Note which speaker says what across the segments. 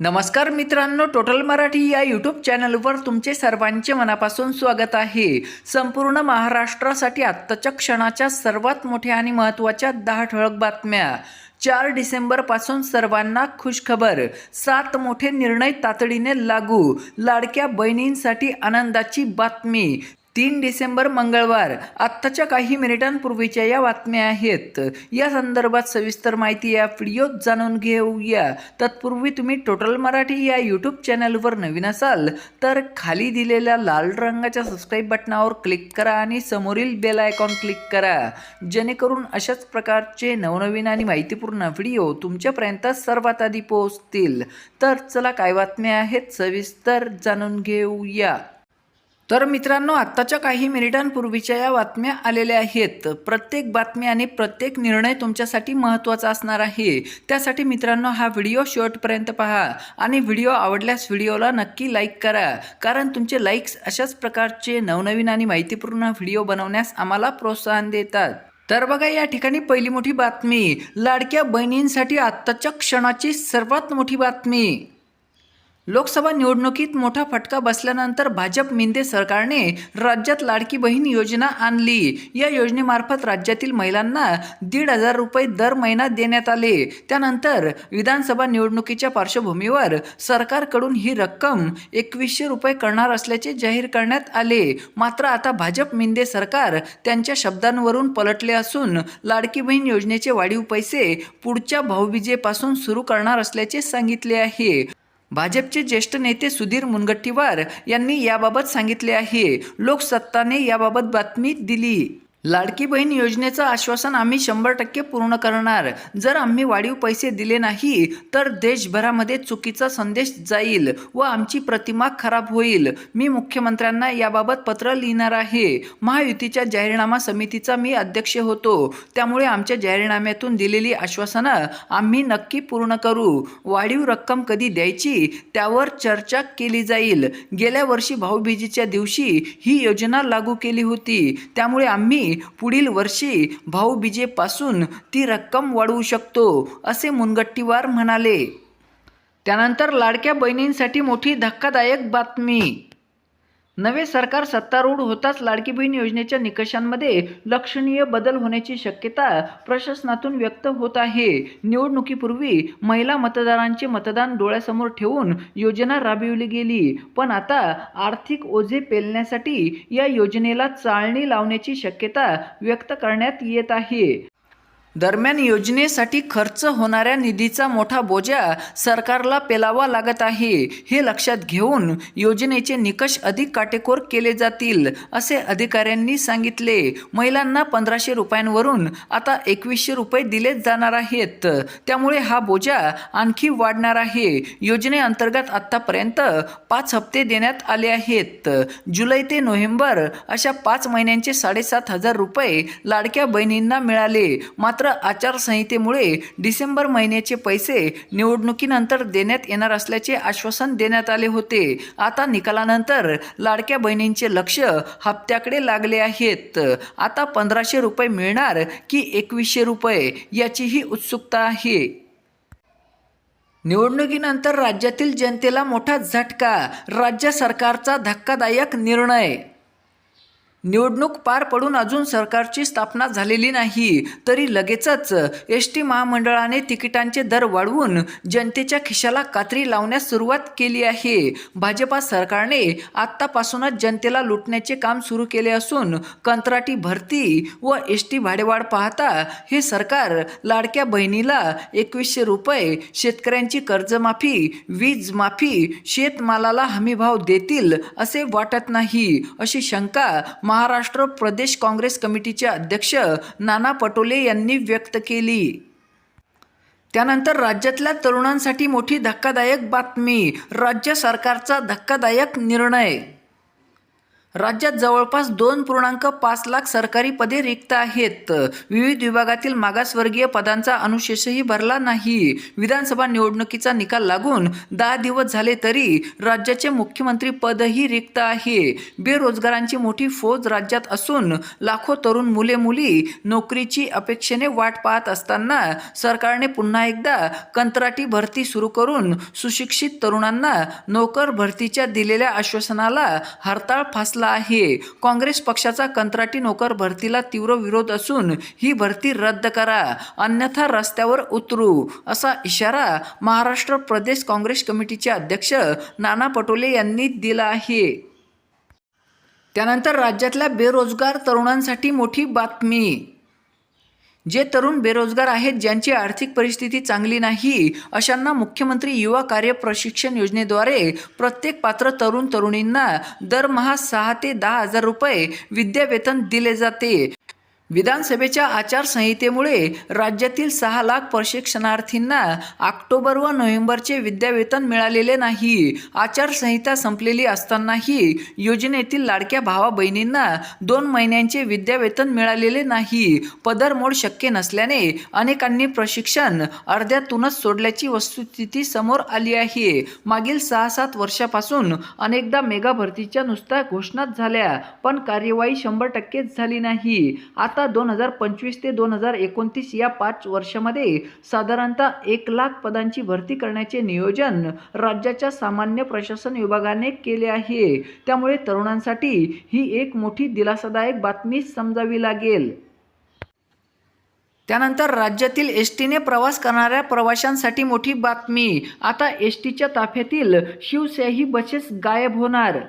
Speaker 1: नमस्कार मित्रांनो टोटल मराठी या यूट्यूब चॅनलवर तुमचे सर्वांचे मनापासून स्वागत आहे. संपूर्ण महाराष्ट्रासाठी आत्ताच्या क्षणाच्या सर्वात मोठ्या आणि महत्त्वाच्या दहा ठळक बातम्या. चार डिसेंबरपासून सर्वांना खुशखबर सात मोठे निर्णय तातडीने लागू. लाडक्या बहिणींसाठी आनंदाची बातमी. तीन डिसेंबर मंगळवार. आत्ताच्या काही मिनिटांपूर्वीच्या या बातम्या आहेत. या संदर्भात सविस्तर माहिती या व्हिडिओत जाणून घेऊया. तत्पूर्वी तुम्ही टोटल मराठी या यूट्यूब चॅनलवर नवीन असाल तर खाली दिलेल्या लाल रंगाच्या सबस्क्राईब बटनावर क्लिक करा आणि समोरील बेल आयकॉन क्लिक करा. जेणेकरून अशाच प्रकारचे नवनवीन आणि माहितीपूर्ण व्हिडिओ तुमच्यापर्यंत सर्वात आधी पोहोचतील. तर चला काय बातम्या आहेत सविस्तर जाणून घेऊया. तर मित्रांनो आत्ताच्या काही मिनिटांपूर्वीच्या या बातम्या आलेल्या आहेत. प्रत्येक बातमी आणि प्रत्येक निर्णय तुमच्यासाठी महत्त्वाचा असणार आहे. त्यासाठी मित्रांनो हा व्हिडिओ शेवटपर्यंत पहा आणि व्हिडिओ आवडल्यास व्हिडिओला नक्की लाईक करा. कारण तुमचे लाईक्स अशाच प्रकारचे नवनवीन आणि माहितीपूर्ण व्हिडिओ बनवण्यास आम्हाला प्रोत्साहन देतात. तर बघा या ठिकाणी पहिली मोठी बातमी लाडक्या बहिणींसाठी आत्ताच्या क्षणाची सर्वात मोठी बातमी. लोकसभा निवडणुकीत मोठा फटका बसल्यानंतर भाजप मिंदे सरकारने राज्यात लाडकी बहीण योजना आणली. या योजनेमार्फत राज्यातील महिलांना दीड हजार रुपये दर महिना देण्यात आले. त्यानंतर विधानसभा निवडणुकीच्या पार्श्वभूमीवर सरकारकडून ही रक्कम एकवीसशे रुपये करणार असल्याचे जाहीर करण्यात आले. मात्र आता भाजप मिंदे सरकार त्यांच्या शब्दांवरून पलटले असून लाडकी बहीण योजनेचे वाढीव पैसे पुढच्या भाऊबीजेपासून सुरू करणार असल्याचे सांगितले आहे. भाजपचे ज्येष्ठ नेते सुधीर मुनगट्टीवार यांनी याबाबत सांगितले आहे. लोकसत्ताने याबाबत बातमी दिली. लाडकी बहीण योजनेचं आश्वासन आम्ही शंभर टक्के पूर्ण करणार. जर आम्ही वाढीव पैसे दिले नाही तर देशभरामध्ये चुकीचा संदेश जाईल व आमची प्रतिमा खराब होईल. मी मुख्यमंत्र्यांना याबाबत पत्र लिहिणार आहे. महायुतीच्या जाहीरनामा समितीचा मी अध्यक्ष होतो. त्यामुळे आमच्या जाहीरनाम्यातून दिलेली आश्वासनं आम्ही नक्की पूर्ण करू. वाढीव रक्कम कधी द्यायची त्यावर चर्चा केली जाईल. गेल्या वर्षी भाऊबीजीच्या दिवशी ही योजना लागू केली होती. त्यामुळे आम्ही पुढील वर्षी भाऊबीजेपासून ती रक्कम वाढवू शकतो असे मुनगट्टीवार म्हणाले. त्यानंतर लाडक्या बहिणींसाठी मोठी धक्कादायक बातमी. नवे सरकार सत्तारूढ होताच लाडकी बहीण योजनेच्या निकषांमध्ये लक्षणीय बदल होण्याची शक्यता प्रशासनातून व्यक्त होत आहे. निवडणुकीपूर्वी महिला मतदारांचे मतदान डोळ्यासमोर ठेवून योजना राबविली गेली. पण आता आर्थिक ओझे पेलण्यासाठी या योजनेला चाळणी लावण्याची शक्यता व्यक्त करण्यात येत आहे. दरम्यान योजनेसाठी खर्च होणाऱ्या निधीचा मोठा बोजा सरकारला पेलावा लागत आहे. हे लक्षात घेऊन योजनेचे निकष अधिक काटेकोर केले जातील असे अधिकाऱ्यांनी सांगितले. महिलांना पंधराशे रुपयांवरून आता एकवीसशे रुपये दिले जाणार आहेत. त्यामुळे हा बोजा आणखी वाढणार आहे. योजनेअंतर्गत आत्तापर्यंत पाच हप्ते देण्यात आले आहेत. जुलै ते नोव्हेंबर अशा पाच महिन्यांचे साडेसात हजार रुपये लाडक्या बहिणींना मिळाले. मात्र आचारसंहितेमुळे डिसेंबर महिन्याचे पैसे निवडणुकीनंतर देण्यात येणार असल्याचे आश्वासन देण्यात आले होते. आता निकालानंतर लाडक्या बहिणींचे लक्ष हप्त्याकडे लागले आहेत. आता पंधराशे रुपये मिळणार की एकवीसशे रुपये याचीही उत्सुकता आहे. निवडणुकीनंतर राज्यातील जनतेला मोठा झटका राज्य सरकारचा धक्कादायक निर्णय निवडणूक पार पडून अजून सरकारची स्थापना झालेली नाही तरी लगेचच एस टी महामंडळाने तिकिटांचे दर वाढवून जनतेच्या खिशाला कात्री लावण्यास सुरुवात केली आहे. भाजपा सरकारने आत्तापासूनच जनतेला लुटण्याचे काम सुरू केले असून कंत्राटी भरती व एस टी भाडेवाढ पाहता हे सरकार लाडक्या बहिणीला एकवीसशे रुपये शेतकऱ्यांची कर्जमाफी वीज माफी शेतमालाला हमीभाव देतील असे वाटत नाही अशी शंका महाराष्ट्र प्रदेश काँग्रेस कमिटीचे अध्यक्ष नाना पटोले यांनी व्यक्त केली. त्यानंतर राज्यातल्या तरुणांसाठी मोठी धक्कादायक बातमी राज्य सरकारचा धक्कादायक निर्णय. राज्यात जवळपास दोन पूर्णांक पाच लाख सरकारी पदे रिक्त आहेत. विविध विभागातील मागासवर्गीय पदांचा अनुशेषही भरला नाही. विधानसभा निवडणुकीचा निकाल लागून दहा दिवस झाले तरी राज्याचे मुख्यमंत्री पदही रिक्त आहे. बेरोजगारांची मोठी फौज राज्यात असून लाखो तरुण मुले मुली नोकरीची अपेक्षेने वाट पाहत असताना सरकारने पुन्हा एकदा कंत्राटी भरती सुरू करून सुशिक्षित तरुणांना नोकर भरतीच्या दिलेल्या आश्वासनाला हरताळ फासला आहे. काँग्रेस पक्षाचा कंत्राटी नोकर भरतीला तीव्र विरोध असून ही भरती रद्द करा अन्यथा रस्त्यावर उतरू असा इशारा महाराष्ट्र प्रदेश काँग्रेस कमिटीचे अध्यक्ष नाना पटोले यांनी दिला आहे. त्यानंतर राज्यातल्या बेरोजगार तरुणांसाठी मोठी बातमी. जे तरुण बेरोजगार आहेत ज्यांची आर्थिक परिस्थिती चांगली नाही अशांना मुख्यमंत्री युवा कार्य प्रशिक्षण योजनेद्वारे प्रत्येक पात्र तरुण तरुणींना दरमहा सहा ते दहा हजार रुपये विद्यावेतन दिले जाते. विधानसभेच्या आचारसंहितेमुळे राज्यातील सहा लाख प्रशिक्षणार्थींना ऑक्टोबर व नोव्हेंबरचे विद्यावेतन मिळालेले नाही. आचारसंहिता संपलेली असतानाही योजनेतील लाडक्या भावा बहिणींना दोन महिन्यांचे विद्यावेतन मिळालेले नाही. पदरमोड शक्य नसल्याने अनेकांनी प्रशिक्षण अर्ध्यातूनच सोडल्याची वस्तुस्थिती समोर आली आहे. मागील सहा सात वर्षापासून अनेकदा मेगा भरतीच्या नुसत्या घोषणाच झाल्या पण कार्यवाही शंभर टक्केच झाली नाही. आता दोन हजार पंचवीस ते दोन हजार एकोणतीस या पाच वर्षामध्ये साधारणतः एक लाख पदांची भरती करण्याचे नियोजन राज्याच्या सामान्य प्रशासन विभागाने केले आहे. त्यामुळे तरुणांसाठी ही एक मोठी दिलासादायक बातमी समजावी लागेल. त्यानंतर राज्यातील एस टीने प्रवास करणाऱ्या प्रवाशांसाठी मोठी बातमी. आता एस टीच्या ताफ्यातील शिवशाही बसेस गायब होणार.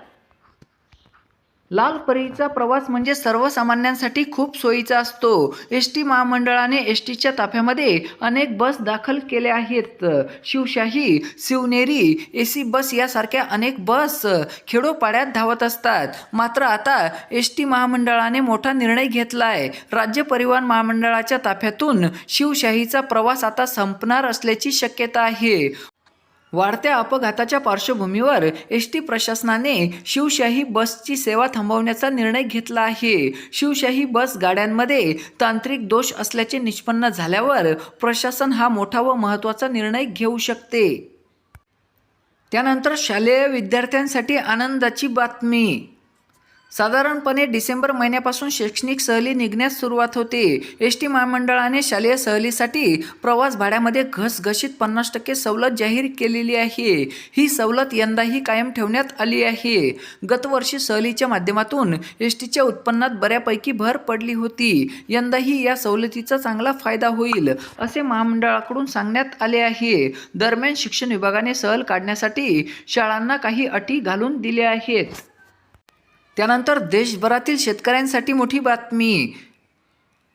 Speaker 1: लाल परीचा प्रवास म्हणजे सर्वसामान्यांसाठी खूप सोयीचा असतो. एस टी महामंडळाने एस टीच्या ताफ्यामध्ये अनेक बस दाखल केल्या आहेत. Shivshahi Shivneri A C bus यासारख्या अनेक बस खेडोपाड्यात धावत असतात. मात्र आता एस टी महामंडळाने मोठा निर्णय घेतला आहे राज्य परिवहन महामंडळाच्या ताफ्यातून शिवशाहीचा प्रवास आता संपणार असल्याची शक्यता आहे. वाढत्या अपघाताच्या पार्श्वभूमीवर एस टी प्रशासनाने शिवशाही बसची सेवा थांबवण्याचा निर्णय घेतला आहे. शिवशाही बस गाड्यांमध्ये तांत्रिक दोष असल्याचे निष्पन्न झाल्यावर प्रशासन हा मोठा व महत्त्वाचा निर्णय घेऊ शकते. त्यानंतर शालेय विद्यार्थ्यांसाठी आनंदाची बातमी. साधारणपणे डिसेंबर महिन्यापासून शैक्षणिक सहली निघण्यास सुरुवात होते. एस टी महामंडळाने शालेय सहलीसाठी प्रवास भाड्यामध्ये घसघशीत पन्नास टक्के सवलत जाहीर केलेली आहे. ही सवलत यंदाही कायम ठेवण्यात आली आहे. गतवर्षी सहलीच्या माध्यमातून एस टीच्या उत्पन्नात बऱ्यापैकी भर पडली होती. यंदाही या सवलतीचा चांगला फायदा होईल असे महामंडळाकडून सांगण्यात आले आहे. दरम्यान शिक्षण विभागाने सहल काढण्यासाठी शाळांना काही अटी घालून दिल्या आहेत. त्यानंतर देशभरातील शेतकऱ्यांसाठी मोठी बातमी.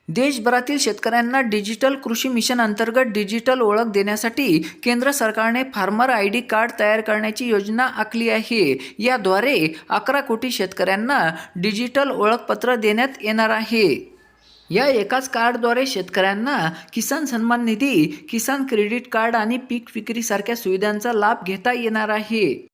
Speaker 1: देशभरातील शेतकऱ्यांना डिजिटल कृषी मिशन अंतर्गत डिजिटल ओळख देण्यासाठी केंद्र सरकारने फार्मर आय डी कार्ड तयार करण्याची योजना आखली आहे. याद्वारे अकरा कोटी शेतकऱ्यांना डिजिटल ओळखपत्र देण्यात येणार आहे. या एकाच कार्डद्वारे शेतकऱ्यांना किसान सन्मान निधी किसान क्रेडिट कार्ड आणि पीक विक्रीसारख्या सुविधांचा लाभ घेता येणार आहे.